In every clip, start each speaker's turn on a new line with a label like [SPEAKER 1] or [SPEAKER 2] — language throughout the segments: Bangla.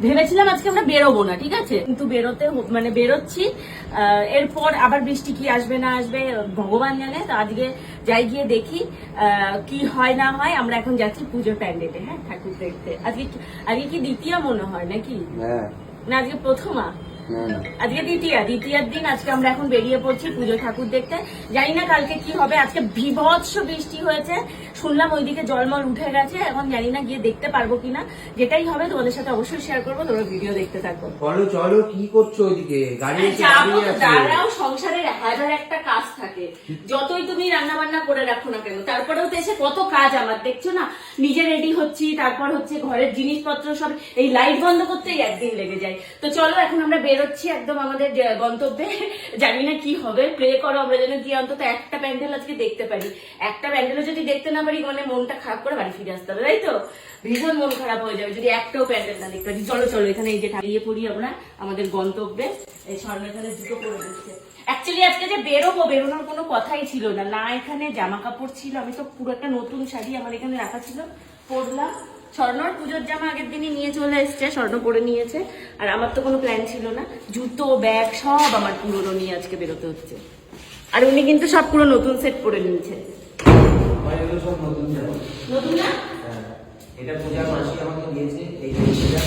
[SPEAKER 1] ভেবেছিলাম আজকে আমরা বেরোবো না ঠিক আছে? কিন্তু বেরোতে মানে বেরোচ্ছি এরপর আবার বৃষ্টি কি আসবে না আসবে ভগবান জানে তো আজকে যাই গিয়ে দেখি আহ, কি হয় না হয় আমরা এখন যাচ্ছি পুজোর প্যান্ডেলে হ্যাঁ ঠাকুর দেখতে। আজকে আগে আজকে কি দ্বিতীয় মনে হয় নাকি?
[SPEAKER 2] হ্যাঁ।
[SPEAKER 1] না আজকে প্রথমা। আজকে দ্বিতীয়া দ্বিতীয়ার দিন আজকে আমরা এখন বেরিয়ে পড়ছি পুজো ঠাকুর দেখতে। জানি না কালকে কি হবে আজকে বিভৎস বৃষ্টি হয়েছে। শুনলাম ওইদিকে জলমল উঠে গেছে এখন জানি না গিয়ে দেখতে পারব কিনা। যেটাই হবে তোমাদের সাথে অবশ্যই শেয়ার করব তোমরা ভিডিও দেখতে থাকো।
[SPEAKER 2] চলো চলো কি করছ ওইদিকে? গাড়ি
[SPEAKER 1] দাঁড়াও সংসারের হাজার একটা কাজ থাকে। যতই তুমি রান্না বান্না করে রাখো না কেন তারপরেও তো এসে কত কাজ আমার দেখছ না? নিজে রেডি হচ্ছি তারপর হচ্ছে ঘরের জিনিসপত্র সব এই লাইট বন্ধ করতেই একদিন লেগে যায়। তো চলো এখন আমরা বেরোচ্ছি একদম আমাদের গন্তব্যে। জানি না কি হবে। প্রে করো, আমরা যেন গিয়ে অন্তত একটা প্যান্ডেল আজকে দেখতে পারি। একটা প্যান্ডেলও যদি দেখতে না পারি মানে মনটা খারাপ করে বাড়ি ফিরে আসতে হবে, তাই তো? ভীষণ মন খারাপ হয়ে যাবে যদি একটাও প্যান্ডেল না দেখতে পারি। চলো চলো, এখানে এই যে দাঁড়িয়ে পড়ি আমরা আমাদের গন্তব্যে। এই স্বর্ণ এখানে দুটো করে দিচ্ছে অ্যাকচুয়ালি আজকে যে বেরোবো, বেরোনোর কোনো কথাই ছিল না। না, এখানে জামা কাপড় ছিল। আমি তো পুরো একটা নতুন শাড়ি আমার এখানে রাখা ছিল। পরলাম। স্বর্ণর পুজোর জামা আগের দিনই নিয়ে চলে এসছে স্বর্ণ পরে নিয়েছে। আর আমার তো কোনো প্ল্যান ছিল না। জুতো ব্যাগ সব আমার পুরনো নিয়ে আজকে বেরোতে হচ্ছে। আর উনি কিন্তু সব পুরো নতুন সেট পরে নিয়েছে।
[SPEAKER 2] নতুন
[SPEAKER 1] না?
[SPEAKER 2] হ্যাঁ। এটা পূজার মাসি আমাকে দিয়েছে এই গেঞ্জিটা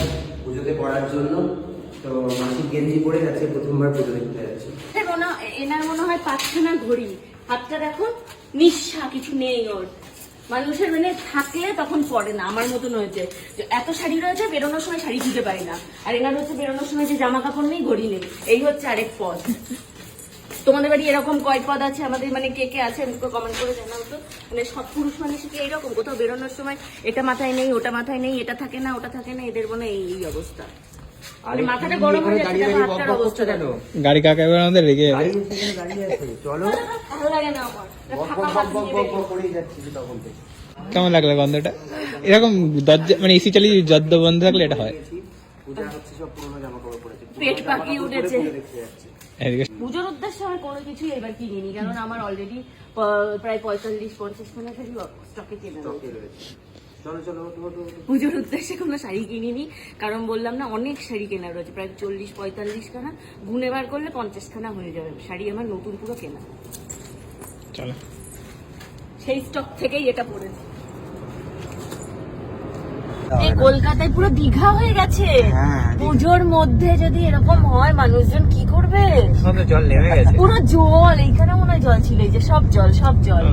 [SPEAKER 2] পুজোতে পড়ার জন্য। তো মাসি গেঞ্জি পরে যাচ্ছে প্রথমবার পুজো দেখতে যাচ্ছে।
[SPEAKER 1] এ মনে হয়- এনার না ঘড়ি। হাতটা দেখো নিঃশা কিছু নেই ওর। মানুষের মানে থাকলে তখন পড়ে না, আমার মতন হয়েছে। যে এত শাড়ি রয়েছে, বেরোনোর সময় শাড়ি খুঁজে পাই না। আর এনার হচ্ছে বেরোনোর সময় যে জামা কাপড় নেই, ঘড়ি নেই। এই হচ্ছে আরেক পদ তোমাদের বাড়ি এরকম কয় পদ আছে? আমাদের মানে কে কে আছে? কমেন্ট করে জানাও তো। মানে সব পুরুষ মানুষ কি এইরকম কোথাও বেরোনোর সময় এটা মাথায় নেই, ওটা মাথায় নেই, এটা থাকে না, ওটা থাকে না, এদের মনে এই অবস্থা।
[SPEAKER 3] গাড়ি কাকা এবার আমাদের রেগে কেমন লাগল গন্ধটা? এরকম দরজা মানে এসি চালিয়ে যদ্দ বন্ধ থাকলে এটা হয়।
[SPEAKER 1] পেট উঠেছে। পুজোর উদ্দেশ্যে আমি কোনো কিছুই এবার কিনিনি কারণ আমার অলরেডি প্রায় পঁয়তাল্লিশ পঞ্চাশ খানা স্টকে কেনা পুজোর উদ্দেশ্যে কোনো শাড়ি কিনিনি কারণ বললাম না অনেক শাড়ি কেনা রয়েছে প্রায় চল্লিশ পঁয়তাল্লিশ খানা গুনে বার করলে পঞ্চাশখানা হয়ে যাবে শাড়ি আমার নতুন পুরো কেনা।
[SPEAKER 3] চলো।
[SPEAKER 1] সেই স্টক থেকেই এটা পড়েছে। এই কলকাতায় পুরো দীঘা হয়ে গেছে।
[SPEAKER 2] হ্যাঁ,
[SPEAKER 1] পুজোর মধ্যে যদি এরকম হয় মানুষজন কি করবে?
[SPEAKER 3] জল নেমে গেছে।
[SPEAKER 1] পুরো জল এইখানে মনে হয় জল ছিল এই যে সব জল সব জল।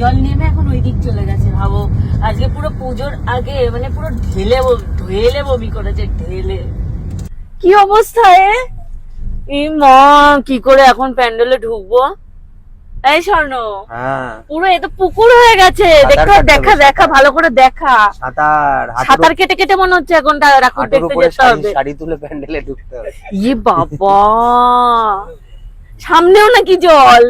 [SPEAKER 1] জল। নেমে এখন ওই দিক চলে গেছে ভাবো। আজকে পুরো পুজোর আগে মানে পুরো ঢেলে ঢেলে বমি করেছে ঢেলে। কি অবস্থা এ মা কি করে এখন প্যান্ডেলে ঢুকবো? এই স্বর্ণ।
[SPEAKER 2] হ্যাঁ।
[SPEAKER 1] পুরো এ তো পুকুর হয়ে গেছে। দেখা দেখা দেখা ভালো করে দেখা।
[SPEAKER 2] সাঁতার
[SPEAKER 1] কেটে কেটে মনে হচ্ছে এখন ঠাকুর দেখতে যেতে
[SPEAKER 2] শাড়ি
[SPEAKER 1] হবে।
[SPEAKER 2] শাড়ি তুলে প্যান্ডেলে ঢুকতে হবে।
[SPEAKER 1] ইয়ে বাবা। সামনেও নাকি জল।